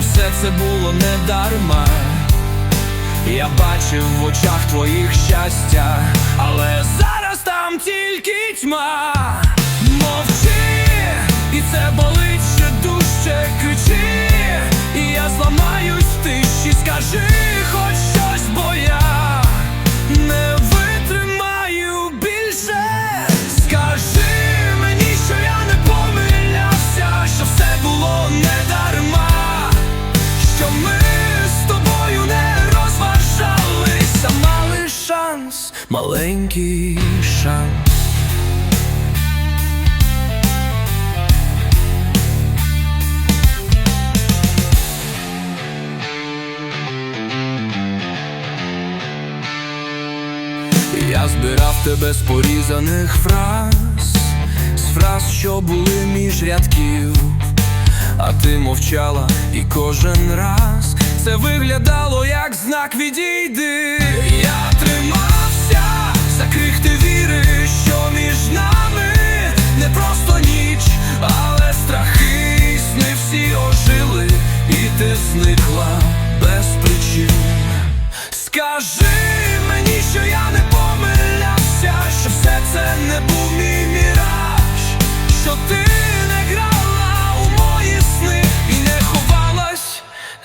що все це було не дарма. Я бачив в очах твоїх щастя, але зараз там тільки тьма. Маленький шанс. Я збирав тебе з порізаних фраз, з фраз, що були між рядків, а ти мовчала, і кожен раз це виглядало як знак відійди. Я тримався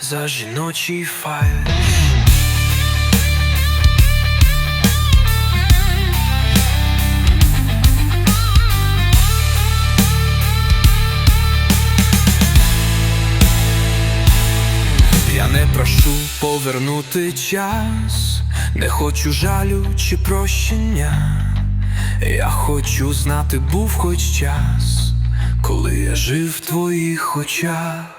за жіночий фальш. Я не прошу повернути час, не хочу жалю чи прощення. Я хочу знати, був хоч час, коли я жив в твоїх очах.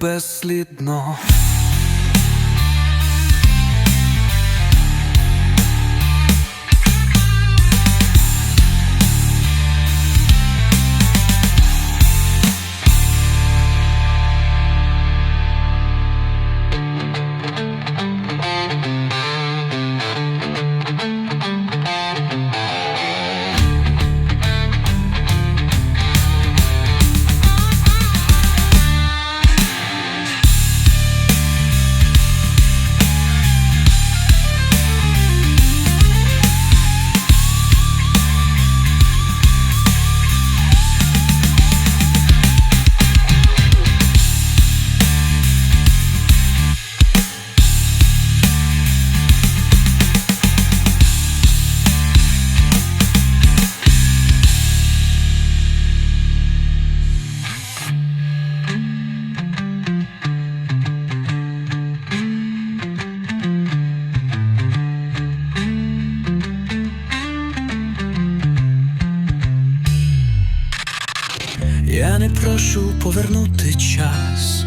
Безслідно. Я не прошу повернути час,